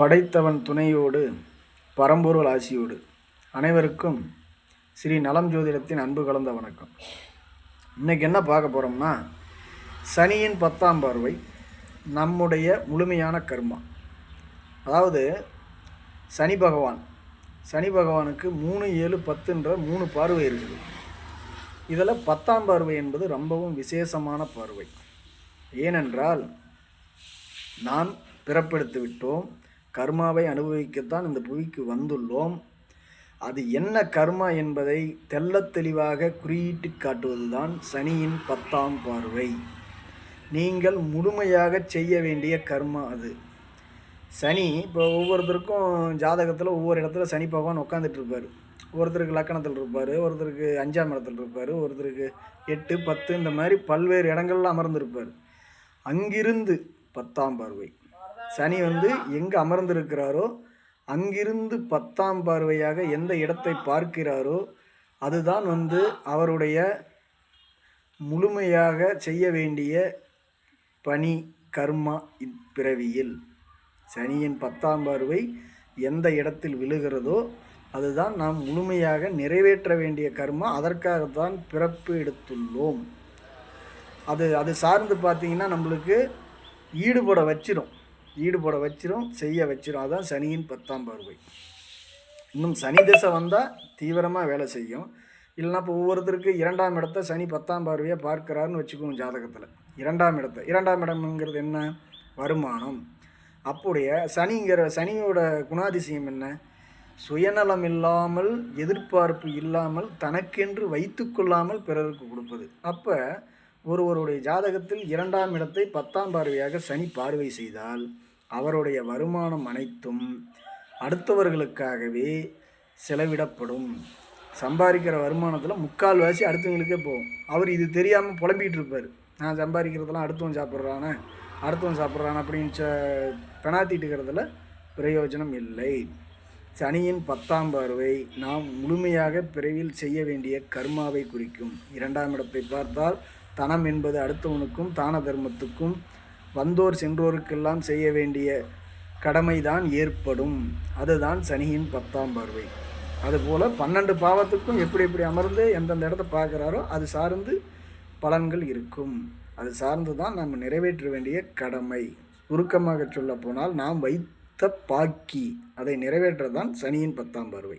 படைத்தவன் துணையோடு பரம்பொருள் ஆசியோடு அனைவருக்கும் ஸ்ரீ நலம் ஜோதிடத்தின் அன்பு கலந்த வணக்கம். இன்னைக்கு என்ன பார்க்க போகிறோம்னா சனியின் பத்தாம் பார்வை நம்முடைய முழுமையான கர்மா. அதாவது சனி பகவான். சனி பகவானுக்கு மூணு ஏழு பத்துன்ற மூணு பார்வை இருக்குது. இதில் பத்தாம் பார்வை என்பது ரொம்பவும் விசேஷமான பார்வை. ஏனென்றால் நாம் பிறப்பெடுத்து விட்டோம். கர்மாவை அனுபவிக்கத்தான் இந்த புவிக்கு வந்துள்ளோம். அது என்ன கர்மா என்பதை தெள்ளத் தெளிவாக குறியீட்டு காட்டுவதுதான் சனியின் பத்தாம் பார்வை. நீங்கள் முழுமையாக செய்ய வேண்டிய கர்மா அது. சனி இப்போ ஒவ்வொருத்தருக்கும் ஜாதகத்தில் ஒவ்வொரு இடத்துல சனி பகவான் உட்காந்துட்டு இருப்பார் ஒருத்தருக்கு லக்கணத்தில் இருப்பார் ஒருத்தருக்கு அஞ்சாம் இடத்துல இருப்பார் ஒருத்தருக்கு எட்டு பத்து இந்த மாதிரி பல்வேறு இடங்கள்ல அமர்ந்திருப்பார். அங்கிருந்து பத்தாம் பார்வை. சனி வந்து எங்கே அமர்ந்திருக்கிறாரோ அங்கிருந்து பத்தாம் பார்வையாக எந்த இடத்தை பார்க்கிறாரோ அதுதான் வந்து அவருடைய முழுமையாக செய்ய வேண்டிய பணி கர்மா இப்பிறவியில். சனியின் பத்தாம் பார்வை எந்த இடத்தில் விழுகிறதோ அதுதான் நாம் முழுமையாக நிறைவேற்ற வேண்டிய கர்மா அதற்காகத்தான் பிறப்பு எடுத்துள்ளோம். அது அது சார்ந்து பார்த்தீங்கன்னா நம்மளுக்கு ஈடுபட வச்சிடும் ஈடுபட வச்சிரும் செய்ய வச்சிரும். அதான் சனியின் பத்தாம் பார்வை. இன்னும் சனி திசை வந்தால் தீவிரமாக வேலை செய்யும். இல்லைன்னா இப்போ ஒவ்வொருத்தருக்கு இரண்டாம் இடத்த சனி பத்தாம் பார்வையை பார்க்கிறாருன்னு வச்சுக்கோங்க ஜாதகத்தில். இரண்டாம் இடத்தை. இரண்டாம் இடம்ங்கிறது என்ன? வருமானம். அப்படிய சனிங்கிற சனியோட குணாதிசயம் என்ன? சுயநலம் இல்லாமல் எதிர்பார்ப்பு இல்லாமல் தனக்கென்று வைத்து கொள்ளாமல் பிறருக்கு கொடுப்பது. அப்போ ஒருவருடைய ஜாதகத்தில் இரண்டாம் இடத்தை பத்தாம் பார்வையாக சனி பார்வை செய்தால் அவருடைய வருமானம் அனைத்தும் அடுத்தவர்களுக்காகவே செலவிடப்படும். சம்பாதிக்கிற வருமானத்தில் முக்கால்வாசி அடுத்தவங்களுக்கே போகும். அவர் இது தெரியாமல் புலம்பிகிட்டு இருப்பார். நான் சம்பாதிக்கிறதெல்லாம் அடுத்தவன் சாப்பிட்றானே அடுத்தவன் சாப்பிட்றான் அப்படின்னு பெனாத்திட்டு இருக்கிறதுல பிரயோஜனம் இல்லை. சனியின் பத்தாம் பார்வை நாம் முழுமையாக பிறவில் செய்ய வேண்டிய கர்மாவை குறிக்கும். இரண்டாம் இடத்தை பார்த்தால் தனம் என்பது அடுத்தவனுக்கும் தான தர்மத்துக்கும் வந்தோர் சென்றோருக்கெல்லாம் செய்ய வேண்டிய கடமைதான் ஏற்படும். அதுதான் சனியின் பத்தாம் பார்வை. அதுபோல் பன்னெண்டு பாவத்துக்கும் எப்படி எப்படி அமர்ந்து எந்தெந்த இடத்த பார்க்குறாரோ அது சார்ந்து பலன்கள் இருக்கும். அது சார்ந்து தான் நம்ம நிறைவேற்ற வேண்டிய கடமை. சுருக்கமாக சொல்ல போனால் நாம் வைத்த பாக்கி அதை நிறைவேற்றதான் சனியின் பத்தாம் பார்வை.